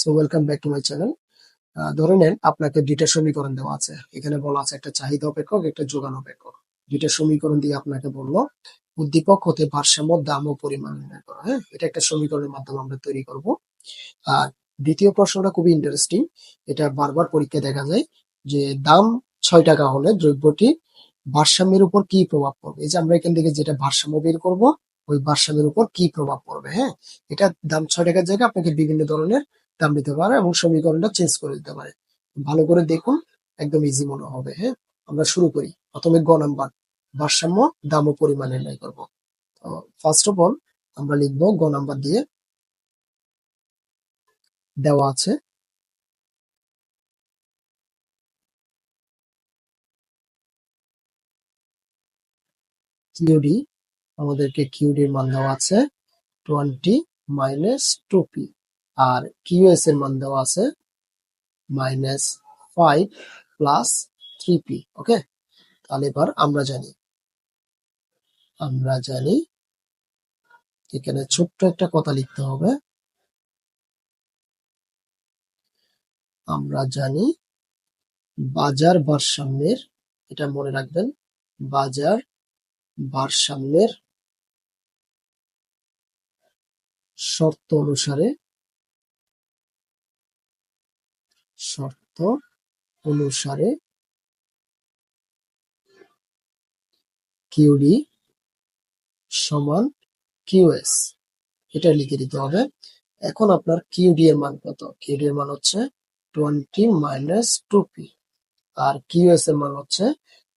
So welcome back to my channel ধরে নেন আপনাকে দুইটা সমীকরণ দেওয়া আছে। এখানে বলা আছে একটা চাহিদা অপেক্ষক, একটা যোগান অপেক্ষক। দুইটা সমীকরণ দিয়ে আপনাকে বলল, উদ্দীপক হতে ভারসাম্য, দাম ও পরিমাণ নির্ণয় করা হ্যাঁ? এটা একটা সমীকরণের মাধ্যমে আমরা তৈরি করব। আর দ্বিতীয় প্রশ্নটা খুবই ইন্টারেস্টিং এটা বারবার পরীক্ষায় দেখা যায় যে দাম ছয় টাকা হলে দ্রব্যটি ভারসাম্যের উপর কি প্রভাব পড়বে? এই যে আমরা এখান থেকে যেটা ভারসাম্য বের করব, ওই ভারসাম্যের উপর কি প্রভাব পড়বে হ্যাঁ? এটা দাম ছয় টাকার জায়গায় আপনাকে বিভিন্ন ধরনের দাম দিতে পারে এবং সমীকরণটা চেঞ্জ করে দিতে পারে। ভালো করে দেখুন, একদম ইজি মনে হবে হ্যাঁ? আমরা শুরু করি। প্রথমে গ নাম্বার, ভারসাম্য, দাম ও পরিমাণ নির্ণয় করব। তো ফার্স্ট অফ অল আমরা লিখব গ নাম্বার দিয়ে দেওয়া আছে। কিউডি আমাদেরকে কিউডির মান দেওয়া আছে টোয়েন্টি মাইনাস টু পি আর কিউএস এর মান দেওয়া আছে minus five plus three P okay তাহলে এবার আমরা জানি আমরা জানি এখানে ছোট্ট একটা কথা লিখতে হবে। আমরা জানি বাজার ভারসাম্যের, এটা মনে রাখবেন, বাজার ভারসাম্যের শর্ত অনুসারে শর্ত অনুসারে কিউডি সমান কিউএস। এটা লিখে দিতে হবে। এখন আপনার কিউডি এর মান কত? কিউডি এর মান হচ্ছে টোয়েন্টি মাইনাস টু পি। আর কিউএস এর মান হচ্ছে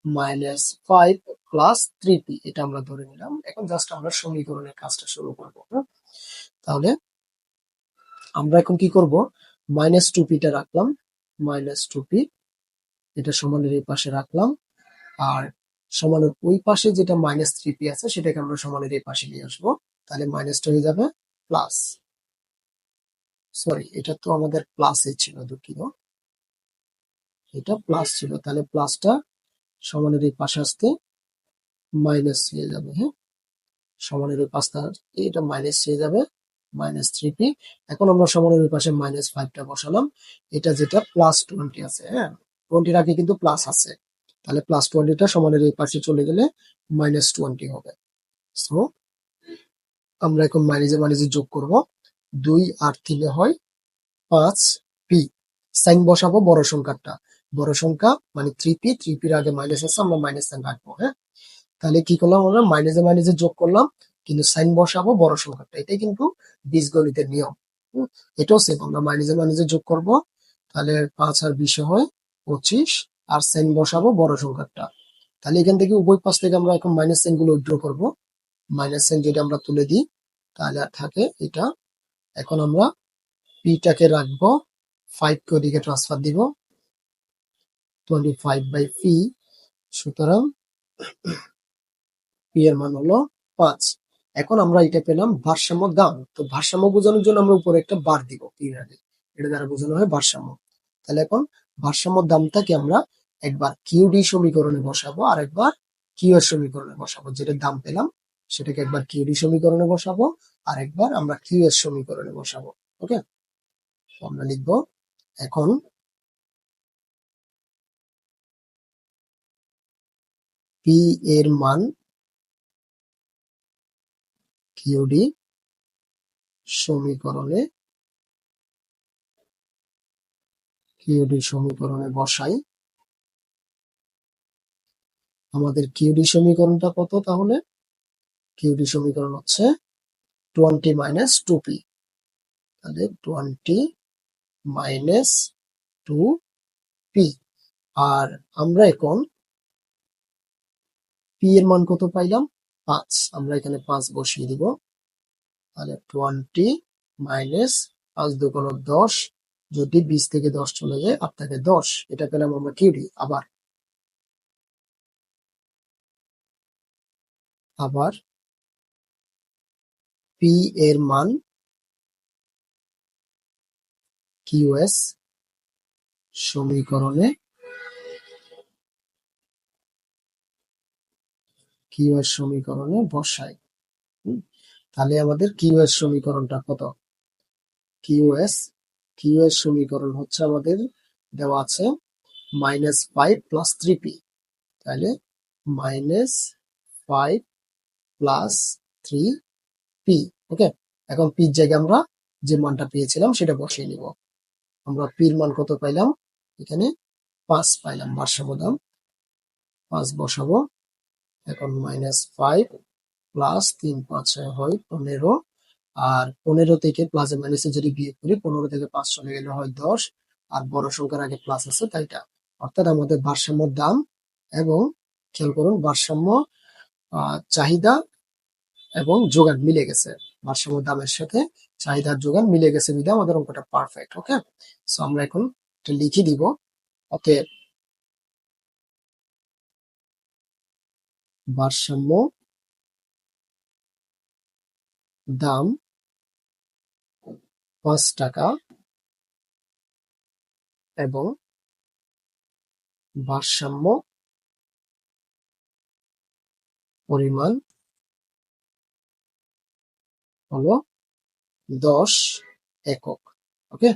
minus five plus three P. এটা আমরা ধরে নিলাম। এখন জাস্ট আমরা সমীকরণের কাজটা শুরু করব হ্যাঁ? তাহলে আমরা এখন কি করব? মাইনাস টু পিটা রাখলাম মাইনাস টু পি এটা সমানের এই পাশে রাখলাম, আর সমানের ওই পাশে যেটা মাইনাস থ্রি পি আছে, সেটাকে আমরা সমানের এই পাশে নিয়ে আসব, তাহলে মাইনাসটা হয়ে যাবে প্লাস সরি এটা তো আমাদের প্লাসে ছিল দুঃখিত। এটা প্লাস ছিল, তাহলে প্লাসটা সমানের এই পাশে আসতে মাইনাস হয়ে যাবে হ্যাঁ? সমানের ওই পাশটা, এটা মাইনাস হয়ে যাবে মাইনাস থ্রি পি এখন আমরা সমানের পাশে মাইনাস ফাইভটা বসালাম। এটা যেটা প্লাস টোয়েন্টি আছে হ্যাঁ? টোয়েন্টির আগে কিন্তু প্লাস আছে। তাহলে প্লাস টোয়েন্টিটা সমানের এই পাশে চলে গেলে মাইনাস টোয়েন্টি হবে। সো আমরা এখন মাইনাসে মাইনাসে যোগ করব। দুই আর তিনে হয় পাঁচ পি সাইন বসাবো বড় সংখ্যাটা বড় সংখ্যা মানে থ্রি পি থ্রি পির আগে মাইনাস আছে, আমরা মাইনাস সাইন রাখব হ্যাঁ? তাহলে কি করলাম আমরা? মাইনাসে মাইনাসে যোগ করলাম। কিন্তু সাইন বসাবো, বড় সংখ্যাটা এটাই কিন্তু বীজগণিতের নিয়ম। এটাও সেম আমরা মাইনাসে মাইনাসে যোগ করব, তাহলে পাঁচ আর বিশে হয় পঁচিশ, আর সাইন বসাবো বড় সংখ্যাটা তাহলে এখান থেকে উভয় পাশ থেকে আমরা এখন মাইনাস সাইনগুলো উইথড্র করব। মাইনাস সাইন যেটা আমরা তুলে দিই, তাহলে আর থাকে এটা। এখন আমরা পিটাকে রাখব ফাইভ কে ওদিকে ট্রান্সফার দিব টোয়েন্টি ফাইভ বাই পি সুতরাং পি এর মান হলো পাঁচ। এখন আমরা এটা পেলাম ভারসাম্য দাম তো ভারসাম্য বোঝানোর জন্য আমরা উপরে একটা বার দিব এর আগে। এটা দ্বারা বোঝানো হয় ভারসাম্য। তাহলে এখন ভারসাম্য দামটাকে আমরা একবার কিউডি সমীকরণে বসাবো, আর একবার কিউ এর সমীকরণে বসাবো। যেটা দাম পেলাম, সেটাকে একবার কিউডি সমীকরণে বসাবো, আর একবার আমরা কিউ এর সমীকরণে বসাবো। ওকে? আমরা লিখব এখন পি এর মান কিউডি সমীকরণে কিউডি সমীকরণে বসাই। আমাদের কিউডি সমীকরণটা কত তাহলে? কিউডি সমীকরণ হচ্ছে টোয়েন্টি মাইনাস টু পি তাহলে টোয়েন্টি মাইনাস টু পি আর আমরা এখন পি এর মান কত পাইলাম? পাঁচ। আমরা এখানে পাঁচ বসিয়ে দিব। তাহলে টোয়েন্টি মাইনাস পাঁচ দুগুণ দশ যদি বিশ থেকে দশ চলে যায় আট থেকে দশ। এটা পেলাম আমরা কিউডি আবার। আবার পি এর মান কিউএস সমীকরণে কিউএস সমীকরণে বসাই। তাহলে আমাদের কিউএস সমীকরণটা কত? কিউএস কিউ এর সমীকরণ হচ্ছে আমাদের দেওয়া আছে minus five plus three P. তাহলে minus five plus three P, okay? এখন পির জায়গায় আমরা যে মানটা পেয়েছিলাম সেটা বসিয়ে নিব। আমরা পির মান কত পাইলাম? এখানে পাঁচ পাইলাম, ভারসাম্য দাম। পাঁচ বসাবো। এখন মাইনাস ফাইভ প্লাস তিন পাঁচ হয় পনেরো। আর পনেরো থেকে প্লাসে মাইনাসে যদি বিয়োগ করি, পনেরো থেকে পাঁচ চলে গেলে হয় দশ। আর বড় সংখ্যার আগে প্লাস আছে তাই এটা অর্থাৎ আমাদের ভারসাম্য দাম এবং খেয়াল করুন ভারসাম্য চাহিদা এবং যোগান মিলে গেছে। ভারসাম্য দামের সাথে চাহিদার যোগান মিলে গেছে বিধে আমাদের অঙ্কটা পারফেক্ট ওকে সো আমরা এখন লিখে দিব। অতএব ভারসাম্য দাম পাঁচ টাকা এবং ভারসাম্য পরিমাণ হলো দশ একক ওকে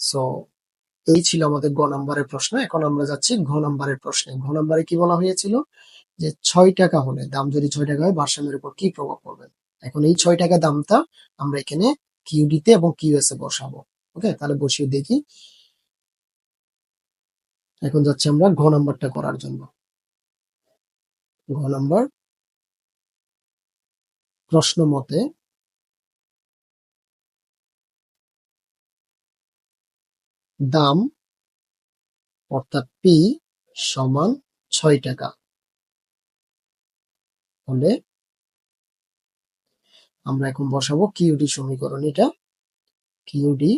সো এই ছিল আমাদের গ নাম্বারের প্রশ্ন। এখন আমরা যাচ্ছি ঘ নাম্বারের প্রশ্নে। ঘ নাম্বারে কি বলা হয়েছিল? যে ছয় টাকা হলে দাম যদি ছয় টাকা হয়, ভারসাম্যের উপর কি প্রভাব পড়বে? এখন এই ছয় টাকা দামটা আমরা এখানে কিউডিতে এবং কিউএস এ বসাবো। ওকে তাহলে বসিয়ে দেখি। এখন যাচ্ছি আমরা ঘ নাম্বারটা করার জন্য। ঘ নাম্বার প্রশ্ন মতে দাম অর্থাৎ পি সমান ছয় টাকা। হলে আমরা এখন বসাবো কিউডি সমীকরণ এটা। কিউডি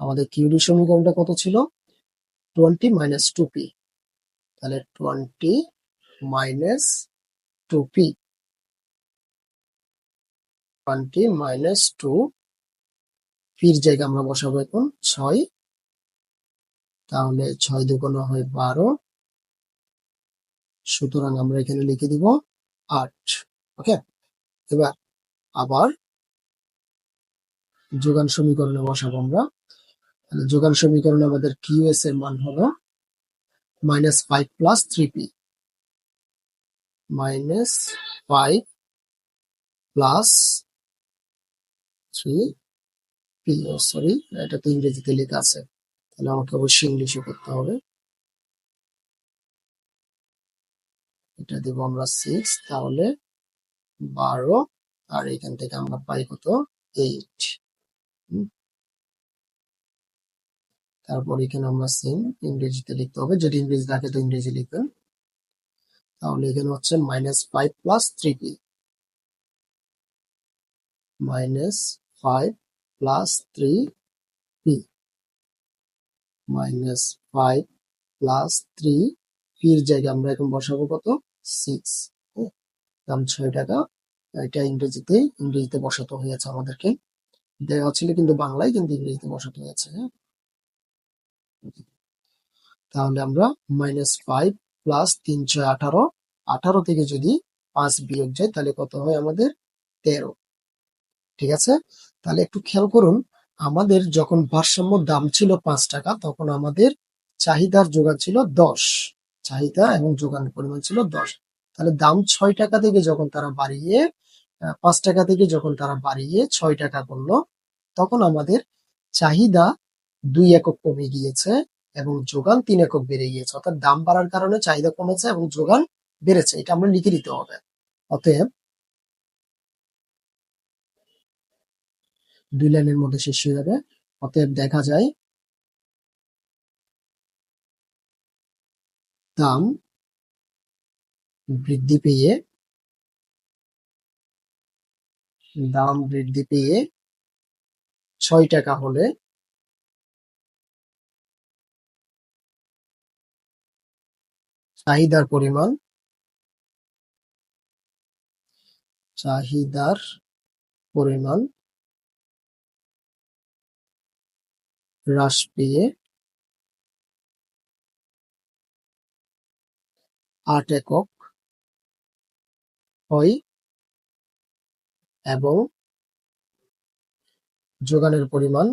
আমাদের কিউডি সমীকরণটা কত ছিল? টোয়েন্টি মাইনাস টু পি তাহলে twenty minus two P twenty minus two পির জায়গায় আমরা বসাবো এখন ছয় তাহলে ছয় দুগুণ হয় বারো। সুতরাং আমরা এখানে লিখে দিব আট, ওকে? এবার আবার যোগান সমীকরণে বসাবো আমরা। যোগান সমীকরণে আমাদের কিউএস এর মান হবে minus five plus three P minus five plus three P sorry এটা তো ইংরেজিতে লেখা আছে। তাহলে আমাকে অবশ্যই ইংলিশে করতে হবে। এটা দেব আমরা সিক্স তাহলে বারো, আর এখান থেকে আমরা পাই কত? এইট তারপর এখানে আমরা সেম ইংরেজিতে লিখতে হবে। যদি ইংরেজি থাকে তো ইংরেজি লিখবেন। তাহলে এখানে হচ্ছে minus five plus three P minus five plus three minus five plus three পির জায়গায় আমরা এখন বসাবো কত? সিক্স দাম ছয় টাকা, এটা ইংরেজিতে ইংরেজিতে বসাতে হয়েছে আমাদেরকে। দেওয়া ছিল কিন্তু বাংলায়, কিন্তু ইংরেজিতে বসাতে হয়েছে হ্যাঁ? তাহলে আমরা মাইনাস ফাইভ প্লাস তিন ছয় আঠারো আঠারো থেকে যদি পাঁচ বিয়োগ যায়, তাহলে কত হয় আমাদের তেরো। ঠিক আছে? তাহলে একটু খেয়াল করুন আমাদের যখন ভারসাম্য দাম ছিল পাঁচ টাকা, তখন আমাদের চাহিদার যোগান ছিল দশ। চাহিদা এবং যোগানের পরিমাণ ছিল দশ। তাহলে দাম ছয় টাকা থেকে যখন তারা বাড়িয়ে পাঁচ টাকা থেকে যখন তারা বাড়িয়ে ছয় টাকা করল, তখন আমাদের চাহিদা দুই একক কমে গিয়েছে এবং যোগান তিন একক বেড়ে গিয়েছে। অর্থাৎ দাম বাড়ার কারণে চাহিদা কমেছে এবং যোগান বেড়েছে। এটা আমরা লিখে দিতে হবে। অতএব দুই লাইনের মধ্যে শেষ হয়ে যাবে। অতএব দেখা যায় দাম বৃদ্ধি পেয়ে দাম বৃদ্ধি পেয়ে ছয় টাকা হলে চাহিদার পরিমাণ চাহিদার পরিমাণ হ্রাস পেয়ে আট একক হয় এবং যোগানের পরিমাণ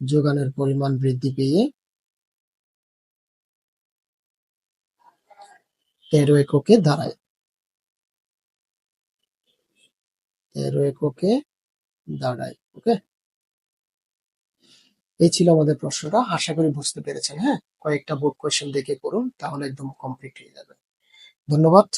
যোগানের পরিমাণ বৃদ্ধি পেয়ে তেরো এককে দাঁড়ায়। তেরো এককে দাঁড়ায় ওকে? এই ছিল আমাদের প্রশ্নটা, আশা করি বুঝতে পেরেছেন হ্যাঁ? কয়েকটা বোর্ড কোয়েশ্চেন দেখে করুন তাহলে একদম কমপ্লিট হয়ে যাবে। ধন্যবাদ।